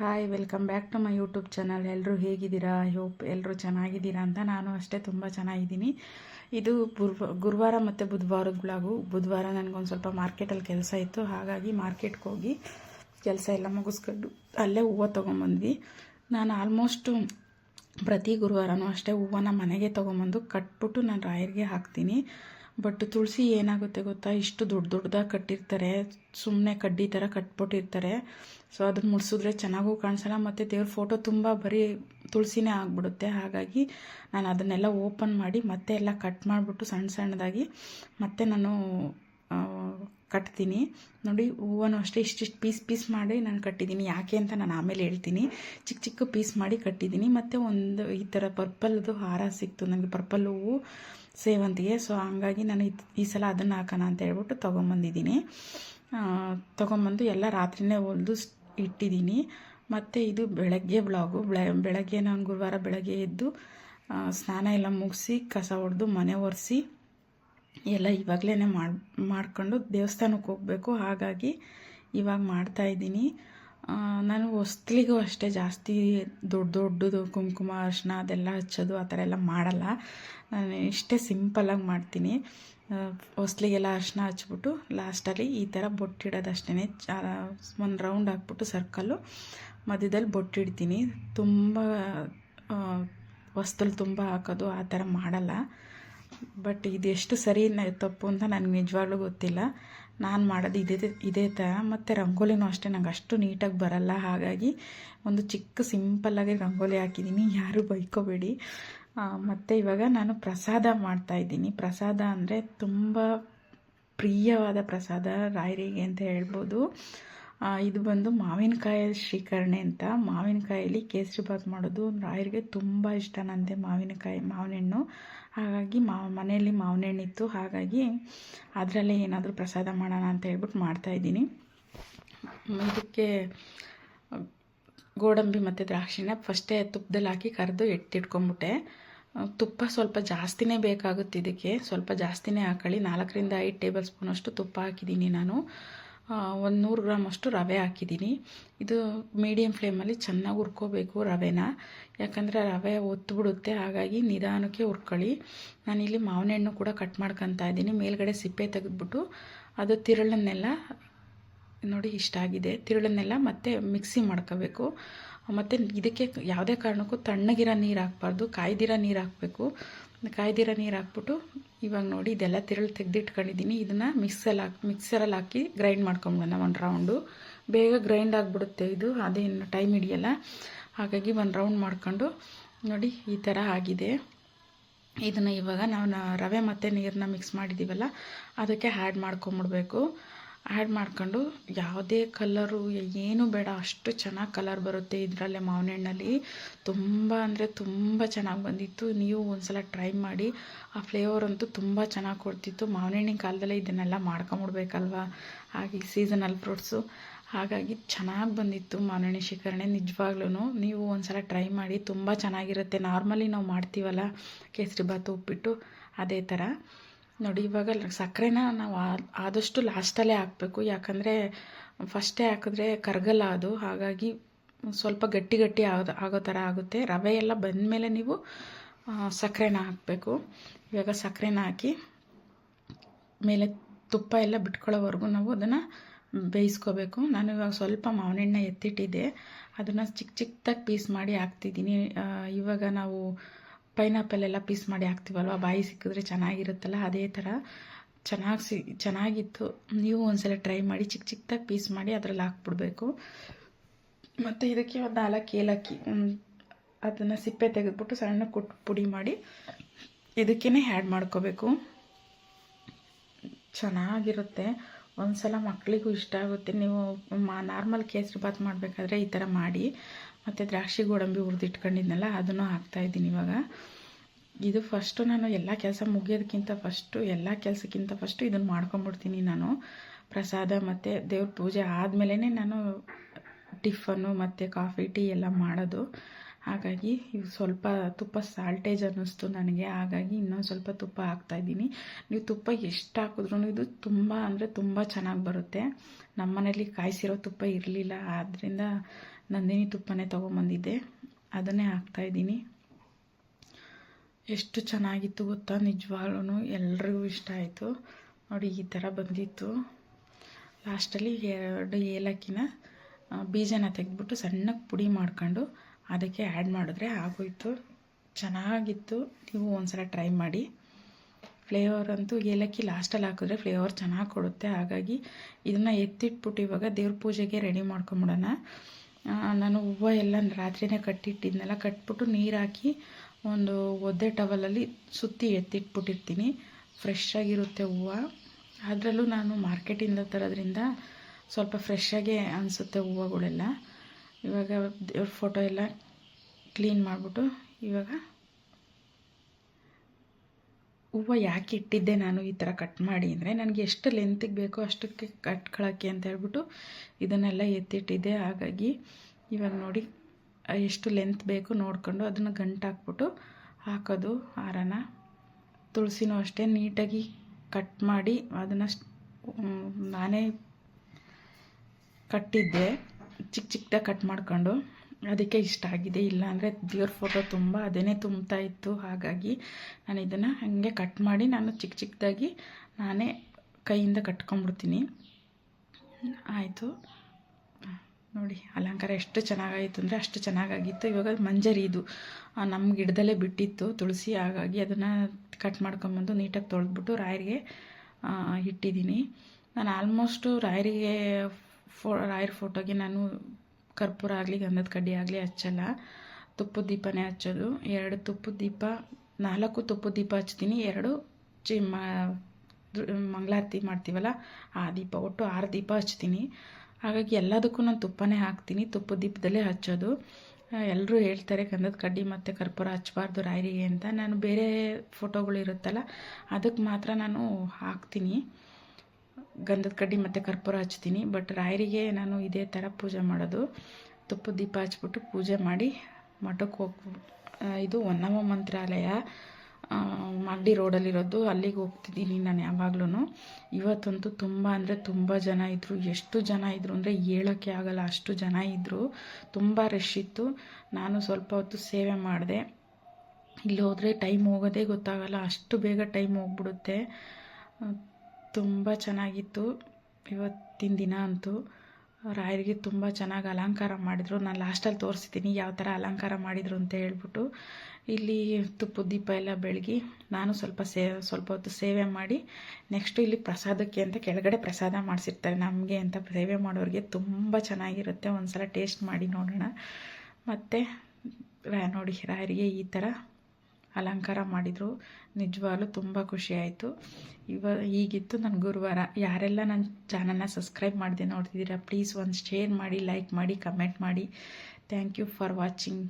Hi welcome back to my YouTube channel ಎಲ್ಲರೂ ಹೇಗಿದ್ದೀರಾ? I hope ಎಲ್ಲರೂ ಚೆನ್ನಾಗಿದ್ದೀರಾ ಅಂತ ನಾನು ಅಷ್ಟೇ ತುಂಬ ಚೆನ್ನಾಗಿದ್ದೀನಿ. ಇದು ಗುರ್ವ ಗುರುವಾರ ಮತ್ತು ಬುಧವಾರದ ಬ್ಲಾಗು ಬುಧವಾರ ನನಗೊಂದು ಸ್ವಲ್ಪ ಮಾರ್ಕೆಟಲ್ಲಿ ಕೆಲಸ ಇತ್ತು. ಹಾಗಾಗಿ ಮಾರ್ಕೆಟ್ಗೆ ಹೋಗಿ ಕೆಲಸ ಎಲ್ಲ ಮುಗಿಸ್ಕೊಂಡು ಅಲ್ಲೇ ಹೂವು ತೊಗೊಂಬಂದ್ವಿ. ನಾನು ಆಲ್ಮೋಸ್ಟು ಪ್ರತಿ ಗುರುವಾರನೂ ಅಷ್ಟೇ ಹೂವನ್ನ ಮನೆಗೆ ತೊಗೊಂಬಂದು ಕಟ್ಬಿಟ್ಟು ನಾನು ರಾಯರಿಗೆ ಹಾಕ್ತೀನಿ. ಬಟ್ ತುಳಸಿ ಏನಾಗುತ್ತೆ ಗೊತ್ತಾ? ಇಷ್ಟು ದೊಡ್ಡ ದೊಡ್ಡದಾಗಿ ಕಟ್ಟಿರ್ತಾರೆ. ಸುಮ್ಮನೆ ಕಡ್ಡಿ ಥರ ಕಟ್ಬಿಟ್ಟಿರ್ತಾರೆ. ಸೊ ಅದನ್ನ ಮುಡಿಸಿದ್ರೆ ಚೆನ್ನಾಗೂ ಕಾಣಿಸಲ್ಲ. ಮತ್ತು ದೇವ್ರ ಫೋಟೋ ತುಂಬ ಬರೀ ತುಳಸಿನೇ ಆಗಿಬಿಡುತ್ತೆ. ಹಾಗಾಗಿ ನಾನು ಅದನ್ನೆಲ್ಲ ಓಪನ್ ಮಾಡಿ ಮತ್ತೆ ಎಲ್ಲ ಕಟ್ ಮಾಡಿಬಿಟ್ಟು ಸಣ್ಣ ಸಣ್ಣದಾಗಿ ಮತ್ತೆ ನಾನು ಕಟ್ತೀನಿ. ನೋಡಿ, ಹೂವನ್ನು ಅಷ್ಟೇ ಇಷ್ಟಿಷ್ಟು ಪೀಸ್ ಪೀಸ್ ಮಾಡಿ ನಾನು ಕಟ್ಟಿದ್ದೀನಿ. ಯಾಕೆ ಅಂತ ನಾನು ಆಮೇಲೆ ಹೇಳ್ತೀನಿ. ಚಿಕ್ಕ ಚಿಕ್ಕ ಪೀಸ್ ಮಾಡಿ ಕಟ್ಟಿದ್ದೀನಿ. ಮತ್ತು ಒಂದು ಈ ಥರ ಪರ್ಪಲ್ದು ಹಾರ ಸಿಕ್ತು. ನನಗೆ ಪರ್ಪಲ್ ಹೂವು ಸೇವಂತಿಗೆ, ಸೊ ಹಂಗಾಗಿ ನಾನು ಈ- ಸಲ ಅದನ್ನು ಹಾಕೋಣ ಅಂತ ಹೇಳ್ಬಿಟ್ಟು ತೊಗೊಂಬಂದಿದ್ದೀನಿ. ತೊಗೊಂಬಂದು ಎಲ್ಲ ರಾತ್ರಿನೇ ಹೊಲಿದು ಇಟ್ಟಿದ್ದೀನಿ. ಮತ್ತು ಇದು ಬೆಳಗ್ಗೆ ಬ್ಲಾಗು ಬೆಳ ಬೆಳಗ್ಗೆ ನಾನು ಗುರುವಾರ ಬೆಳಗ್ಗೆ ಎದ್ದು ಸ್ನಾನ ಎಲ್ಲ ಮುಗಿಸಿ, ಕಸ ಹೊಡೆದು ಮನೆ ಒರೆಸಿ, ಎಲ್ಲ ಇವಾಗಲೇ ಮಾಡಿ ಮಾಡ್ಕೊಂಡು ದೇವಸ್ಥಾನಕ್ಕೆ ಹೋಗಬೇಕು. ಹಾಗಾಗಿ ಇವಾಗ ಮಾಡ್ತಾಯಿದ್ದೀನಿ ನಾನು ಹೊಸ್ತಿಲಿಗೂ ಅಷ್ಟೇ ಜಾಸ್ತಿ ದೊಡ್ಡ ದೊಡ್ಡದು ಕುಂಕುಮ ಅರಿಶಿನ ಅದೆಲ್ಲ ಹಚ್ಚೋದು ಆ ಥರ ಎಲ್ಲ ಮಾಡಲ್ಲ. ನಾನು ಇಷ್ಟೇ ಸಿಂಪಲ್ಲಾಗಿ ಮಾಡ್ತೀನಿ. ಹೊಸ್ಲಿಗೆಲ್ಲ ಅರ್ಶಿನ ಹಚ್ಬಿಟ್ಟು ಲಾಸ್ಟಲ್ಲಿ ಈ ಥರ ಬೊಟ್ಟಿಡೋದು ಅಷ್ಟೇ ಒಂದು ರೌಂಡ್ ಹಾಕ್ಬಿಟ್ಟು ಸರ್ಕಲ್ಲು ಮಧ್ಯದಲ್ಲಿ ಬೊಟ್ಟಿಡ್ತೀನಿ. ತುಂಬ ವಸ್ತುಲು ತುಂಬ ಹಾಕೋದು ಆ ಥರ ಮಾಡಲ್ಲ. ಬಟ್ ಇದೆಷ್ಟು ಸರಿ ತಪ್ಪು ಅಂತ ನನಗೆ ನಿಜವಾಗ್ಲೂ ಗೊತ್ತಿಲ್ಲ. ನಾನು ಮಾಡೋದು ಇದೇ ಇದೇ ಥರ ಮತ್ತು ರಂಗೋಲಿನೂ ಅಷ್ಟೇ, ನಂಗೆ ಅಷ್ಟು ನೀಟಾಗಿ ಬರಲ್ಲ. ಹಾಗಾಗಿ ಒಂದು ಚಿಕ್ಕ ಸಿಂಪಲ್ಲಾಗಿ ರಂಗೋಲಿ ಹಾಕಿದ್ದೀನಿ ಯಾರೂ ಬೈಕೋಬೇಡಿ. ಮತ್ತು ಇವಾಗ ನಾನು ಪ್ರಸಾದ ಮಾಡ್ತಾಯಿದ್ದೀನಿ ಪ್ರಸಾದ ಅಂದರೆ ತುಂಬ ಪ್ರಿಯವಾದ ಪ್ರಸಾದ ರಾಯರಿಗೆ ಅಂತ ಹೇಳ್ಬೋದು. ಇದು ಬಂದು ಮಾವಿನಕಾಯಿ ಶ್ರೀಕರಣೆ ಅಂತ. ಮಾವಿನಕಾಯಲ್ಲಿ ಕೇಸರಿ ಬಾತ್ ಮಾಡೋದು ರಾಯರಿಗೆ ತುಂಬ ಇಷ್ಟ ನನಗೆ ಮಾವಿನಕಾಯಿ ಮಾವಿನ ಹಣ್ಣು ಹಾಗಾಗಿ ಮಾವ ಮನೆಯಲ್ಲಿ ಮಾವಿನ ಹಣ್ಣಿತ್ತು ಹಾಗಾಗಿ ಅದರಲ್ಲೇ ಏನಾದರೂ ಪ್ರಸಾದ ಮಾಡೋಣ ಅಂತ ಹೇಳ್ಬಿಟ್ಟು ಮಾಡ್ತಾಯಿದ್ದೀನಿ ಇದಕ್ಕೆ ಗೋಡಂಬಿ ಮತ್ತು ದ್ರಾಕ್ಷಿನ ಫಸ್ಟೇ ತುಪ್ಪದಲ್ಲಿ ಹಾಕಿ ಕರೆದು ಎತ್ತಿಟ್ಕೊಂಬಿಟ್ಟೆ ತುಪ್ಪ ಸ್ವಲ್ಪ ಜಾಸ್ತಿನೇ ಬೇಕಾಗುತ್ತೆ ಇದಕ್ಕೆ. ಸ್ವಲ್ಪ ಜಾಸ್ತಿನೇ ಹಾಕೊಳ್ಳಿ. ನಾಲ್ಕರಿಂದ ಐದು ಟೇಬಲ್ ಸ್ಪೂನಷ್ಟು ತುಪ್ಪ ಹಾಕಿದ್ದೀನಿ ನಾನು. ಒಂದು ನೂರು ಗ್ರಾಮಷ್ಟು ರವೆ ಹಾಕಿದ್ದೀನಿ ಇದು ಮೀಡಿಯಮ್ ಫ್ಲೇಮಲ್ಲಿ ಚೆನ್ನಾಗಿ ಹುರ್ಕೋಬೇಕು ರವೆನ. ಯಾಕಂದರೆ ರವೆ ಒತ್ತು ಬಿಡುತ್ತೆ ಹಾಗಾಗಿ ನಿಧಾನಕ್ಕೆ ಹುರ್ಕೊಳ್ಳಿ. ನಾನಿಲ್ಲಿ ಮಾವಿನ ಹಣ್ಣು ಕೂಡ ಕಟ್ ಮಾಡ್ಕೊತಾ ಇದ್ದೀನಿ. ಮೇಲ್ಗಡೆ ಸಿಪ್ಪೆ ತೆಗೆದ್ಬಿಟ್ಟು ಅದು ತಿರುಳನ್ನೆಲ್ಲ ನೋಡಿ ಇಷ್ಟ ಆಗಿದೆ. ತಿರುಳನ್ನೆಲ್ಲ ಮತ್ತೆ ಮಿಕ್ಸಿ ಮಾಡ್ಕೋಬೇಕು. ಮತ್ತು ಇದಕ್ಕೆ ಯಾವುದೇ ಕಾರಣಕ್ಕೂ ತಣ್ಣಗಿರೋ ನೀರು ಹಾಕ್ಬಾರ್ದು, ಕಾಯ್ದಿರೋ ನೀರು ಹಾಕಬೇಕು. ಕಾಯ್ದಿರೋ ನೀರು ಹಾಕ್ಬಿಟ್ಟು ಇವಾಗ ನೋಡಿ ಇದೆಲ್ಲ ತಿರುಳು ತೆಗೆದಿಟ್ಕೊಂಡಿದ್ದೀನಿ ಇದನ್ನು ಮಿಕ್ಸಲ್ಲಿ ಹಾಕಿ ಮಿಕ್ಸರಲ್ಲಿ ಹಾಕಿ ಗ್ರೈಂಡ್ ಮಾಡ್ಕೊಂಬಿಡೋಣ ಒಂದು ರೌಂಡು ಬೇಗ ಗ್ರೈಂಡ್ ಆಗಿಬಿಡುತ್ತೆ ಇದು ಅದೇನು ಟೈಮ್ ಹಿಡಿಯಲ್ಲ. ಹಾಗಾಗಿ ಒಂದು ರೌಂಡ್ ಮಾಡ್ಕೊಂಡು ನೋಡಿ ಈ ಥರ ಆಗಿದೆ. ಇದನ್ನು ಇವಾಗ ನಾವು ರವೆ ಮತ್ತು ನೀರನ್ನ ಮಿಕ್ಸ್ ಮಾಡಿದ್ದೀವಲ್ಲ ಅದಕ್ಕೆ ಆ್ಯಡ್ ಮಾಡ್ಕೊಂಬಿಡ್ಬೇಕು. ಆ್ಯಡ್ ಮಾಡ್ಕೊಂಡು ಯಾವುದೇ ಕಲರು ಏನು ಬೇಡ, ಅಷ್ಟು ಚೆನ್ನಾಗಿ ಕಲರ್ ಬರುತ್ತೆ ಇದರಲ್ಲೇ ಮಾವಿನ ಹಣ್ಣಲ್ಲಿ ತುಂಬ ಅಂದರೆ ತುಂಬ ಚೆನ್ನಾಗಿ ಬಂದಿತ್ತು. ನೀವು ಒಂದ್ಸಲ ಟ್ರೈ ಮಾಡಿ, ಆ ಫ್ಲೇವರ್ ಅಂತೂ ತುಂಬ ಚೆನ್ನಾಗಿ ಕೊಡ್ತಿತ್ತು. ಮಾವಿನ ಹಣ್ಣಿನ ಕಾಲದಲ್ಲೇ ಇದನ್ನೆಲ್ಲ ಮಾಡ್ಕೊಂಬಿಡ್ಬೇಕಲ್ವ? ಹಾಗೆ ಸೀಸನಲ್ ಫ್ರೂಟ್ಸು ಹಾಗಾಗಿ ಚೆನ್ನಾಗಿ ಬಂದಿತ್ತು ಮಾವಿನ ಶೇಖರಣೆ ನಿಜವಾಗ್ಲೂ ನೀವು ಒಂದ್ಸಲ ಟ್ರೈ ಮಾಡಿ, ತುಂಬ ಚೆನ್ನಾಗಿರುತ್ತೆ. ನಾರ್ಮಲಿ ನಾವು ಮಾಡ್ತೀವಲ್ಲ, ಕೇಸರಿ ಬಾತು ಉಪ್ಪಿಟ್ಟು, ಅದೇ ಥರ ನೋಡಿ ಇವಾಗ ಸಕ್ಕರೆನ ನಾವು ಆದಷ್ಟು ಲಾಸ್ಟಲ್ಲೇ ಹಾಕಬೇಕು. ಯಾಕಂದರೆ ಫಸ್ಟೇ ಹಾಕಿದ್ರೆ ಕರಗಲ್ಲ ಅದು. ಹಾಗಾಗಿ ಸ್ವಲ್ಪ ಗಟ್ಟಿ ಗಟ್ಟಿ ಆಗೋ ಆಗೋ ಥರ ಆಗುತ್ತೆ. ರವೆ ಎಲ್ಲ ಬಂದಮೇಲೆ ನೀವು ಆ, ಸಕ್ಕರೆನ ಹಾಕಬೇಕು. ಇವಾಗ ಸಕ್ಕರೆನ ಹಾಕಿ ಮೇಲೆ ತುಪ್ಪ ಎಲ್ಲ ಬಿಟ್ಕೊಳ್ಳೋವರೆಗೂ ನಾವು ಅದನ್ನು ಬೇಯಿಸ್ಕೋಬೇಕು. ನಾನು ಇವಾಗ ಸ್ವಲ್ಪ ಮಾವಿನಣ್ಣ ಎತ್ತಿಟ್ಟಿದ್ದೆ. ಅದನ್ನು ಚಿಕ್ಕ ಚಿಕ್ಕದಾಗಿ ಪೀಸ್ ಮಾಡಿ ಹಾಕ್ತಿದ್ದೀನಿ. ಇವಾಗ ನಾವು ಪೈನಾಪಲ್ ಎಲ್ಲ ಪೀಸ್ ಮಾಡಿ ಹಾಕ್ತೀವಲ್ವ? ಬಾಯಿ ಸಿಕ್ಕಿದ್ರೆ ಚೆನ್ನಾಗಿರುತ್ತಲ್ಲ, ಅದೇ ಥರ ಚೆನ್ನಾಗಿ ಸಿ, ಚೆನ್ನಾಗಿತ್ತು. ನೀವು ಒಂದ್ಸಲ ಟ್ರೈ ಮಾಡಿ ಚಿಕ್ಕ ಚಿಕ್ಕದಾಗಿ ಪೀಸ್ ಮಾಡಿ ಅದರಲ್ಲಿ ಹಾಕ್ಬಿಡ್ಬೇಕು. ಮತ್ತು ಇದಕ್ಕೆ ಒಂದು ನಾಲ್ಕು ಏಲಕ್ಕಿ ಅದನ್ನು ಸಿಪ್ಪೆ ತೆಗೆದ್ಬಿಟ್ಟು ಸಣ್ಣ ಕುಟ್ ಪುಡಿ ಮಾಡಿ ಇದಕ್ಕೇ ಆ್ಯಡ್ ಮಾಡ್ಕೋಬೇಕು. ಚೆನ್ನಾಗಿರುತ್ತೆ. ಒಂದ್ಸಲ ಮಕ್ಕಳಿಗೂ ಇಷ್ಟ ಆಗುತ್ತೆ. ನೀವು ಮಾ, ನಾರ್ಮಲ್ ಕೇಸರಿ ಬಾತ್ ಮಾಡಬೇಕಾದ್ರೆ ಈ ಥರ ಮಾಡಿ. ಮತ್ತು ದ್ರಾಕ್ಷಿ ಗೋಡಂಬಿ ಹುರಿದಿಟ್ಕೊಂಡಿದ್ನಲ್ಲ, ಅದನ್ನು ಹಾಕ್ತಾಯಿದ್ದೀನಿ ಇವಾಗ. ಇದು ಫಸ್ಟು ನಾನು ಎಲ್ಲ ಕೆಲಸ ಮುಗಿಯೋದಕ್ಕಿಂತ ಫಸ್ಟು ಎಲ್ಲ ಕೆಲಸಕ್ಕಿಂತ ಫಸ್ಟು ಇದನ್ನು ಮಾಡ್ಕೊಂಬಿಡ್ತೀನಿ ನಾನು. ಪ್ರಸಾದ ಮತ್ತು ದೇವ್ರ ಪೂಜೆ ಆದಮೇಲೆ ನಾನು ಟಿಫನ್ನು ಮತ್ತು ಕಾಫಿ, ಟೀ ಎಲ್ಲ ಮಾಡೋದು. ಹಾಗಾಗಿ ಇದು ಸ್ವಲ್ಪ ತುಪ್ಪ ಸಾಲ್ಟೇಜ್ ಅನ್ನಿಸ್ತು ನನಗೆ. ಹಾಗಾಗಿ ಇನ್ನೊಂದು ಸ್ವಲ್ಪ ತುಪ್ಪ ಹಾಕ್ತಾಯಿದ್ದೀನಿ ನೀವು ತುಪ್ಪ ಎಷ್ಟು ಹಾಕಿದ್ರೂ ಇದು ತುಂಬ ಅಂದರೆ ತುಂಬ ಚೆನ್ನಾಗಿ ಬರುತ್ತೆ. ನಮ್ಮ ಮನೇಲಿ ಕಾಯಿಸಿರೋ ತುಪ್ಪ ಇರಲಿಲ್ಲ ಆದ್ದರಿಂದ ನಂದಿನಿ ತುಪ್ಪನೇ ತೊಗೊಂಬಂದಿದ್ದೆ. ಅದನ್ನೇ ಹಾಕ್ತಾಯಿದ್ದೀನಿ ಎಷ್ಟು ಚೆನ್ನಾಗಿತ್ತು ಗೊತ್ತಾ? ನಿಜವಾಗ್ಲೂ ಎಲ್ರಿಗೂ ಇಷ್ಟ ಆಯಿತು. ನೋಡಿ, ಈ ಥರ ಬಂದಿತ್ತು. ಲಾಸ್ಟಲ್ಲಿ ಎರಡು ಏಲಕ್ಕಿನ ಬೀಜನ ತೆಗೆದ್ಬಿಟ್ಟು ಸಣ್ಣಕ್ಕೆ ಪುಡಿ ಮಾಡ್ಕೊಂಡು ಅದಕ್ಕೆ ಆ್ಯಡ್ ಮಾಡಿದ್ರೆ ಆಗೋಯ್ತು. ಚೆನ್ನಾಗಿತ್ತು. ನೀವು ಒಂದ್ಸಲ ಟ್ರೈ ಮಾಡಿ. ಫ್ಲೇವರ್ ಅಂತೂ ಏಲಕ್ಕಿ ಲಾಸ್ಟಲ್ಲಿ ಹಾಕಿದ್ರೆ ಫ್ಲೇವರ್ ಚೆನ್ನಾಗಿ ಕೊಡುತ್ತೆ. ಹಾಗಾಗಿ ಇದನ್ನು ಎತ್ತಿಟ್ಬಿಟ್ಟು ಇವಾಗ ದೇವ್ರ ಪೂಜೆಗೆ ರೆಡಿ ಮಾಡ್ಕೊಂಬಿಡೋಣ. ನಾನು ಹೂವು ಎಲ್ಲ ರಾತ್ರಿನೇ ಕಟ್ಟಿಟ್ಟಿದ್ನೆಲ್ಲ, ಕಟ್ಬಿಟ್ಟು ನೀರು ಹಾಕಿ ಒಂದು ಒದ್ದೆ ಟವಲಲ್ಲಿ ಸುತ್ತಿ ಎತ್ತಿಟ್ಬಿಟ್ಟಿರ್ತೀನಿ. ಫ್ರೆಶ್ ಆಗಿರುತ್ತೆ ಹೂವು. ಅದರಲ್ಲೂ ನಾನು ಮಾರ್ಕೆಟಿಂದ ತರೋದ್ರಿಂದ ಸ್ವಲ್ಪ ಫ್ರೆಶ್ ಆಗೇ ಅನಿಸುತ್ತೆ ಹೂವುಗಳೆಲ್ಲ. ಇವಾಗ ದೇವ್ರ ಫೋಟೋ ಎಲ್ಲ ಕ್ಲೀನ್ ಮಾಡಿಬಿಟ್ಟು ಇವಾಗ ಹೂವು ಯಾಕೆ ಇಟ್ಟಿದ್ದೆ ನಾನು ಈ ಥರ ಕಟ್ ಮಾಡಿ ಅಂದರೆ ನನಗೆ ಎಷ್ಟು ಲೆಂತಿಗೆ ಬೇಕೋ ಅಷ್ಟಕ್ಕೆ ಕಟ್ಕೊಳ್ಳೋಕ್ಕೆ ಅಂತ ಹೇಳ್ಬಿಟ್ಟು ಇದನ್ನೆಲ್ಲ ಎತ್ತಿಟ್ಟಿದ್ದೆ. ಹಾಗಾಗಿ ಇವಾಗ ನೋಡಿ ಎಷ್ಟು ಲೆಂತ್ ಬೇಕು ನೋಡಿಕೊಂಡು ಅದನ್ನು ಗಂಟು ಹಾಕ್ಬಿಟ್ಟು ಹಾಕೋದು, ಹಾರನ. ತುಳಸಿನೂ ಅಷ್ಟೇ ನೀಟಾಗಿ ಕಟ್ ಮಾಡಿ ಅದನ್ನು ನಾನೇ ಕಟ್ಟಿದ್ದೆ ಚಿಕ್ಕ ಚಿಕ್ಕದಾಗಿ ಕಟ್ ಮಾಡ್ಕೊಂಡು. ಅದಕ್ಕೆ ಇಷ್ಟ ಆಗಿದೆ ಇಲ್ಲಾಂದರೆ ದೇವ್ರ ಫೋಟೋ ತುಂಬ ಅದೇನೇ ತುಂಬ್ತಾ ಇತ್ತು, ಹಾಗಾಗಿ ನಾನು ಇದನ್ನು ಹಾಗೆ ಕಟ್ ಮಾಡಿ ನಾನು ಚಿಕ್ಕ ಚಿಕ್ಕದಾಗಿ ನಾನೇ ಕೈಯಿಂದ ಕಟ್ಕೊಂಡ್ಬಿಡ್ತೀನಿ. ಆಯಿತು. ನೋಡಿ, ಅಲಂಕಾರ ಎಷ್ಟು ಚೆನ್ನಾಗಾಯಿತು ಅಂದರೆ ಅಷ್ಟು ಚೆನ್ನಾಗಾಗಿತ್ತು. ಇವಾಗ ಮಂಜರಿ ಇದು. ನಮ್ಮ ಗಿಡದಲ್ಲೇ ಬಿಟ್ಟಿತ್ತು ತುಳಸಿ, ಹಾಗಾಗಿ ಅದನ್ನು ಕಟ್ ಮಾಡ್ಕೊಂಬಂದು ನೀಟಾಗಿ ತೊಳೆದ್ಬಿಟ್ಟು ರಾಯರಿಗೆ ಇಟ್ಟಿದ್ದೀನಿ. ನಾನು ಆಲ್ಮೋಸ್ಟು ರಾಯರಿಗೆ ಫೋ, ರಾಯರ ಫೋಟೋಗೆ ನಾನು ಕರ್ಪೂರ ಆಗಲಿ, ಗಂಧದ ಕಡ್ಡಿ ಆಗಲಿ ಹಚ್ಚಲ್ಲ. ತುಪ್ಪದ ದೀಪನೇ ಹಚ್ಚೋದು. ಎರಡು ತುಪ್ಪದ ದೀಪ, ನಾಲ್ಕು ತುಪ್ಪದ ದೀಪ ಹಚ್ತೀನಿ. ಎರಡು ಚಿ ಮಂಗಳಾರತಿ ಮಾಡ್ತೀವಲ್ಲ, ಆ ದೀಪ ಒಟ್ಟು ಆರು ದೀಪ ಹಚ್ತೀನಿ. ಹಾಗಾಗಿ ಎಲ್ಲದಕ್ಕೂ ನಾನು ತುಪ್ಪನೇ ಹಾಕ್ತೀನಿ. ತುಪ್ಪ ದೀಪದಲ್ಲೇ ಹಚ್ಚೋದು. ಎಲ್ಲರೂ ಹೇಳ್ತಾರೆ ಗಂಧದ ಕಡ್ಡಿ ಮತ್ತು ಕರ್ಪೂರ ಹಚ್ಚಬಾರ್ದು ರಾಯರಿಗೆ ಅಂತ. ನಾನು ಬೇರೆ ಫೋಟೋಗಳು ಇರುತ್ತಲ್ಲ ಅದಕ್ಕೆ ಮಾತ್ರ ನಾನು ಹಾಕ್ತೀನಿ. ಗಂಧದ ಕಡ್ಡಿ ಮತ್ತು ಕರ್ಪೂರ ಹಚ್ತೀನಿ, ಬಟ್ ರಾಯರಿಗೆ ನಾನು ಇದೇ ಥರ ಪೂಜೆ ಮಾಡೋದು. ತುಪ್ಪದ ದೀಪ ಹಚ್ಬಿಟ್ಟು ಪೂಜೆ ಮಾಡಿ ಮಠಕ್ಕೆ ಹೋಗಿ ಇದು ಹೊನ್ನಮ್ಮ ಮಂತ್ರಾಲಯ. ಮಾಗಡಿ ರೋಡಲ್ಲಿರೋದು, ಅಲ್ಲಿಗೆ ಹೋಗ್ತಿದ್ದೀನಿ ನಾನು ಯಾವಾಗ್ಲೂ ಇವತ್ತಂತೂ ತುಂಬ ಅಂದರೆ ತುಂಬ ಜನ ಇದ್ದರು ಎಷ್ಟು ಜನ ಇದ್ದರು ಅಂದರೆ ಹೇಳೋಕ್ಕೆ ಆಗಲ್ಲ, ಅಷ್ಟು ಜನ ಇದ್ದರು ತುಂಬ ರಶ್ ಇತ್ತು. ನಾನು ಸ್ವಲ್ಪ ಹೊತ್ತು ಸೇವೆ ಮಾಡಿದೆ. ಇಲ್ಲಿ ಹೋದರೆ ಟೈಮ್ ಹೋಗೋದೇ ಗೊತ್ತಾಗಲ್ಲ, ಅಷ್ಟು ಬೇಗ ಟೈಮ್ ಹೋಗ್ಬಿಡುತ್ತೆ. ತುಂಬ ಚೆನ್ನಾಗಿತ್ತು. ಇವತ್ತಿನ ದಿನ ಅಂತೂ. ರಾಯರಿಗೆ ತುಂಬ ಚೆನ್ನಾಗಿ ಅಲಂಕಾರ ಮಾಡಿದರು. ನಾನು ಲಾಸ್ಟಲ್ಲಿ ತೋರಿಸ್ತೀನಿ ಯಾವ ಥರ ಅಲಂಕಾರ ಮಾಡಿದರು ಅಂತ ಹೇಳ್ಬಿಟ್ಟು. ಇಲ್ಲಿ ತುಪ್ಪದ ದೀಪ ಎಲ್ಲ ಬೆಳಗಿ ನಾನು ಸ್ವಲ್ಪ ಸೇ, ಸ್ವಲ್ಪ ಹೊತ್ತು ಸೇವೆ ಮಾಡಿ ನೆಕ್ಸ್ಟು ಇಲ್ಲಿ ಪ್ರಸಾದಕ್ಕೆ ಅಂತ ಕೆಳಗಡೆ ಪ್ರಸಾದ ಮಾಡಿಸಿರ್ತಾರೆ. ನಮಗೆ ಅಂತ ಸೇವೆ ಮಾಡೋರಿಗೆ ತುಂಬ ಚೆನ್ನಾಗಿರುತ್ತೆ. ಒಂದು ಸಲ ಟೇಸ್ಟ್ ಮಾಡಿ ನೋಡೋಣ. ಮತ್ತು ರಾ ನೋಡಿ, ರಾಯರಿಗೆ ಈ ಥರ ಅಲಂಕಾರ ಮಾಡಿದರು. ನಿಜವಾಗ್ಲೂ ತುಂಬ ಖುಷಿ ಆಯಿತು. ಇವ, ಈಗಿತ್ತು ನನ್ನ ಗುರುವಾರ. ಯಾರೆಲ್ಲ ನನ್ನ ಚಾನಲ್ನ ಸಬ್ಸ್ಕ್ರೈಬ್ ಮಾಡಿದೆ ನೋಡ್ತಿದ್ದೀರಾ ಪ್ಲೀಸ್ ಒಂದು ಶೇರ್ ಮಾಡಿ ಲೈಕ್ ಮಾಡಿ ಕಮೆಂಟ್ ಮಾಡಿ. Thank you for watching